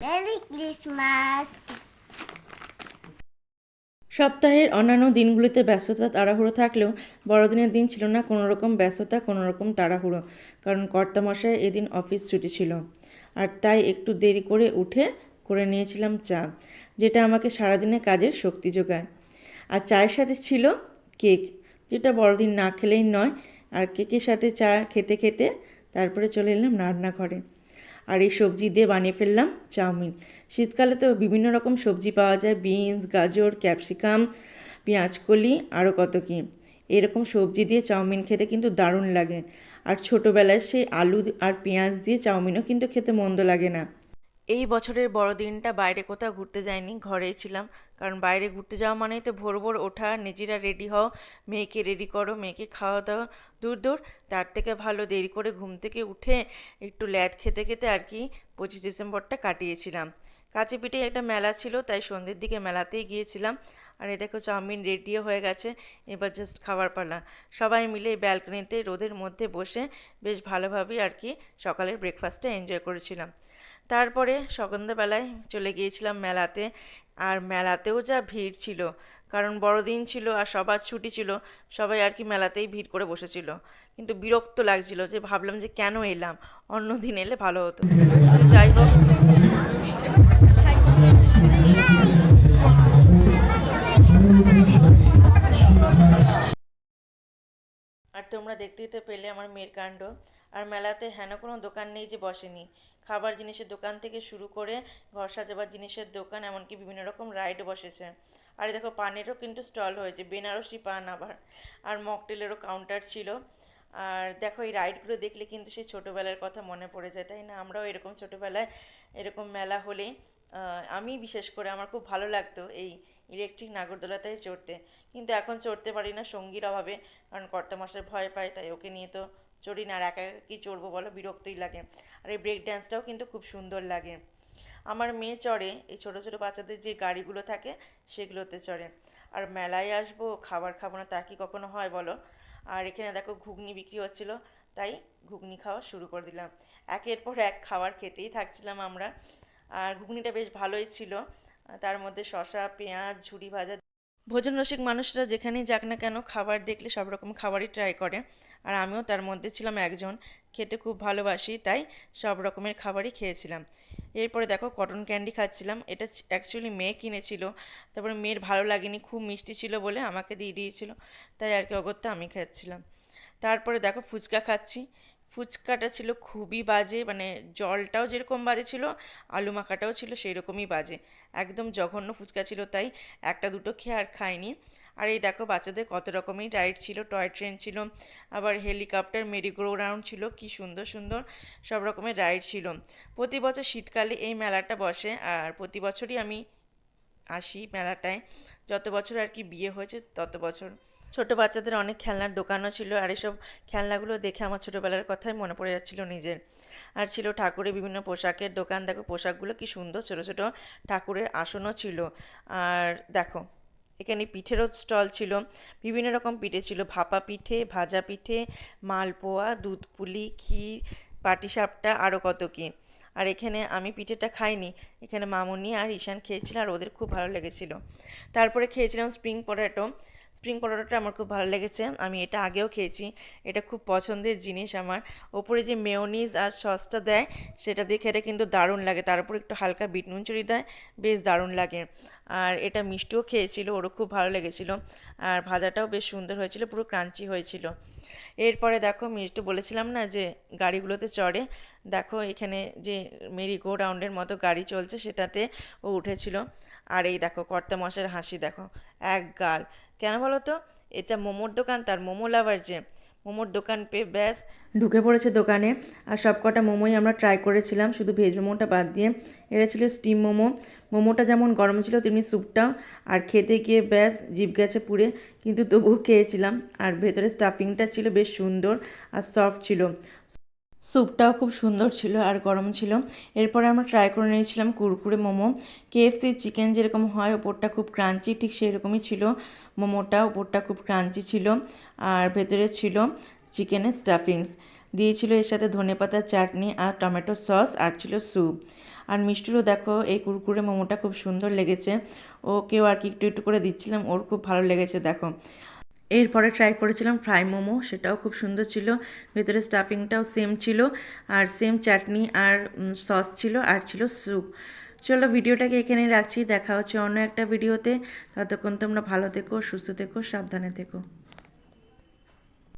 Merry Christmas সপ্তাহের অন্যান্য দিনগুলিতে ব্যস্ততা তাড়াহুড়ো থাকলেও বড়দিনের দিন ছিল না কোনো রকম ব্যস্ততা কোনো রকম তাড়াহুড়ো, কারণ কর্তামশাই এদিন অফিস ছুটি ছিল। আর তাই একটু দেরি করে উঠে করে নিয়েছিলাম চা, যেটা আমাকে সারাদিনে কাজের শক্তি যোগায়। আর চায়ের সাথে ছিল কেক, যেটা বড়দিন না খেলেই নয়। আর কেকের সাথে চা খেতে খেতে তারপরে চলে এলাম রান্নাঘরে। আর এই সবজি দিয়ে বানিয়ে ফেললাম চাউমিন। শীতকালে তো বিভিন্ন রকম সবজি পাওয়া যায়, বিনস, গাজর, ক্যাপসিকাম, পেঁয়াজকলি, আরও কত কী। এরকম সবজি দিয়ে চাউমিন খেতে কিন্তু দারুণ লাগে। আর ছোটোবেলায় সেই আলু আর পেঁয়াজ দিয়ে চাউমিনও কিন্তু খেতে মন্দ লাগে না। এই বছরের বড়দিনটা বাইরে কোথাও ঘুরতে যাইনি, ঘরেই ছিলাম। কারণ বাইরে ঘুরতে যাওয়া মানেই তো ভোর ভোর ওঠা, নিজেরা রেডি হও, মেয়েকে রেডি করো, মেয়েকে খাওয়া দাওয়া দূর দূর। তার থেকে ভালো দেরি করে ঘুম থেকে উঠে একটু ল্যাদ খেতে খেতে আর কি পঁচিশ ডিসেম্বরটা কাটিয়েছিলাম। কাছে পিঠে একটা মেলা ছিল, তাই সন্ধ্যের দিকে মেলাতেই গিয়েছিলাম। আর এ দেখো চাউমিন রেডিও হয়ে গেছে, এবার জাস্ট খাবার পালা। সবাই মিলে ব্যালকনিতে রোদের মধ্যে বসে বেশ ভালোভাবেই আর কি সকালের ব্রেকফাস্টটা এনজয় করেছিলাম। তারপরে সন্ধ্যাবেলায় চলে গিয়েছিলাম মেলাতে। আর মেলাতেও যা ভিড় ছিল, কারণ বড়দিন ছিল আর সবার ছুটি ছিল, সবাই আর কি মেলাতেই ভিড় করে বসেছিল। কিন্তু বিরক্ত লাগছিল যে ভাবলাম যে কেন এলাম? অন্য দিন এলে ভালো হতো। যাই হোক। তোমরা দেখতেই তো পেলে আমার মেয়ের কাণ্ড। আর মেলাতে হেন কোনো দোকান নেই যে বসেনি। খাবার জিনিসের দোকান থেকে শুরু করে ঘর সাজাবার জিনিসের দোকান এমনকি বিভিন্ন রকম রাইড বসেছে। আর দেখো পানেরও কিন্তু স্টল হয়েছে বেনারসি পান আবার। আর মকটেলেরও কাউন্টার ছিল। আর দেখো এই রাইডগুলো দেখলে কিন্তু সেই ছোটোবেলার কথা মনে পড়ে যায় তাই না? আমরাও এরকম ছোটোবেলায় এরকম মেলা হলে আহ, আমি বিশেষ করে আমার খুব ভালো লাগতো এই ইলেকট্রিক নাগরদোলাতে চড়তে। কিন্তু এখন চড়তে পারি না সঙ্গীর অভাবে, কারণ কর্তামশাই ভয় পায়, তাই ওকে নিয়ে তো চড়ি না আর একা কি চড়বো বলো, বিরক্তই লাগে। আর এই ব্রেক ড্যান্সটাও কিন্তু খুব সুন্দর লাগে। আমার মেয়ে চড়ে, এই ছোটো ছোটো বাচ্চাদের যে গাড়িগুলো থাকে, সেগুলোতে চড়ে। আর মেলায় আসব, খাবার খাব না, তা কি কখনো হয় বলো? আর এখানে দেখো ঘুগনি বিক্রি হচ্ছিল, তাই ঘুগনি খাওয়া শুরু করে দিলাম। একের পর এক খাবার খেতেই থাকছিলাম আমরা। আর ঘুগনিটা বেশ ভালোই ছিল। তার মধ্যে শসা, পেঁয়াজ ঝুড়ি ভাজা। ভোজন রসিক মানুষরা যেখানেই যাক না কেন খাবার দেখলে সব রকম খাবারই ট্রাই করে। আর আমিও তার মধ্যে ছিলাম একজন। খেতে খুব ভালোবাসি, তাই সব রকমের খাবারই খেয়েছিলাম। এরপরে দেখো কটন ক্যান্ডি খাচ্ছিলাম। এটা অ্যাকচুয়ালি মেয়ে কিনেছিল। তারপরে মেয়ের ভালো লাগেনি, খুব মিষ্টি ছিল বলে আমাকে দিয়ে দিয়েছিল। তাই আর কি অগত্যা আমি খাচ্ছিলাম। তারপরে দেখো ফুচকা খাচ্ছি। ফুচকাটা ছিল খুবই বাজে মানে জলটাও যেরকম বাজে ছিল, আলু মাখাটাও ছিল সেই রকমই বাজে। একদম জঘন্য ফুচকা ছিল তাই একটা দুটো খেয়ে আর খাইনি। আর এই দেখো বাচ্চাদের কত রকমের রাইড ছিল টয় ট্রেন ছিল, আবার হেলিকপ্টার মেরিগো রাউন্ড ছিল, কি সুন্দর সুন্দর সব রকমের রাইড ছিল। প্রতি বছর শীতকালে এই মেলাটা বসে, আর প্রতি বছরই আমি আসি মেলাটায়। যত বছর আর কি বিয়ে হয়েছে তত বছর ছোট বাচ্চাদের অনেক খেলনার দোকানও ছিল আর এসব খেলনাগুলো দেখে আমার ছোটোবেলার কথাই মনে পড়ে যাচ্ছিল নিজের। আর ছিল ঠাকুরের বিভিন্ন পোশাকের দোকান। দেখো, পোশাকগুলো কি সুন্দর, ছোট ছোট ঠাকুরের আসনও ছিল। আর দেখো, এখানে পিঠেরও স্টল ছিল। বিভিন্ন রকম পিঠে ছিল। ভাপা পিঠে, ভাজা পিঠে, মালপোয়া দুধ পুলি ক্ষীর, পাটিসাপটা আরও কত কী। আর এখানে আমি পিঠেটা খাইনি। এখানে মামুনি আর ঈশান খেয়েছিল আর ওদের খুব ভালো লেগেছিল। তারপরে খেয়েছিলাম স্প্রিং পটেটো। স্প্রিং পটেটোটা আমার খুব ভালো লেগেছে। আমি এটা আগেও খেয়েছি। এটা খুব পছন্দের জিনিস আমার। ওপরে যে মেয়োনিজ আর সসটা দেয়, সেটা দিয়ে খেতে কিন্তু দারুণ লাগে। তার উপর একটু হালকা বিট নুন চুরি দেয়, বেশ দারুণ লাগে। আর এটা মিষ্টিও খেয়েছিল, ওরও খুব ভালো লেগেছিল। আর ভাজাটাও বেশ সুন্দর হয়েছিল, পুরো ক্রাঞ্চি হয়েছিল। এরপরে দেখো, মিষ্টি বলেছিলাম না যে গাড়িগুলোতে চড়ে, দেখো এখানে যে মেরি গো রাউন্ডের মতো গাড়ি চলছে, সেটাতে ও উঠেছিল। আর এই দেখো কর্তা মশার হাসি দেখো। এক গাল। কেন বলো তো এটা মোমোর দোকান, তার মোমো লাভার যে। মোমোর দোকান পেয়ে ব্যাস। ঢুকে পড়েছে দোকানে। আর সব কটা মোমোই আমরা ট্রাই করেছিলাম। শুধু ভেজ মোমোটা বাদ দিয়ে। এটা ছিল স্টিম মোমো। মোমোটা যেমন গরম ছিল, তেমনি স্যুপটাও আর খেতে গিয়ে ব্যাস, জিভ গেছে পুড়ে। কিন্তু তবুও খেয়েছিলাম। আর ভেতরে স্টাফিংটা ছিল বেশ সুন্দর আর সফট ছিল। স্যুপটাও খুব সুন্দর ছিল আর গরম ছিল। এরপরে আমরা ট্রাই করে নিয়েছিলাম কুরকুরে মোমো। কেএফসি চিকেন যেরকম হয়, ওপরটা খুব ক্রাঞ্চি ঠিক সেরকমই ছিল। মোমোটা ওপরটা খুব ক্রাঞ্চি ছিল আর ভেতরে ছিল চিকেনের স্টাফিংস দিয়েছিল এর সাথে ধনেপাতার চাটনি আর টমেটো সস আর ছিল স্যুপ আর মিষ্টিরও দেখো, এই কুরকুরে মোমোটা খুব সুন্দর লেগেছে। ওকেও আর কি একটু একটু করে দিচ্ছিলাম, ওর খুব ভালো লেগেছে, দেখো। এরপরে ট্রাই করেছিলাম ফ্রাই মোমো, সেটাও খুব সুন্দর ছিল। ভেতরে স্টাফিংটাও সেম ছিল, আর সেম চাটনি আর সস ছিল, আর ছিল স্যুপ চলো ভিডিওটাকে এখানে রাখছি, দেখা হচ্ছে অন্য একটা ভিডিওতে ততক্ষণ তোমরা ভালো থেকো, সুস্থ থেকো, সাবধানে থেকো।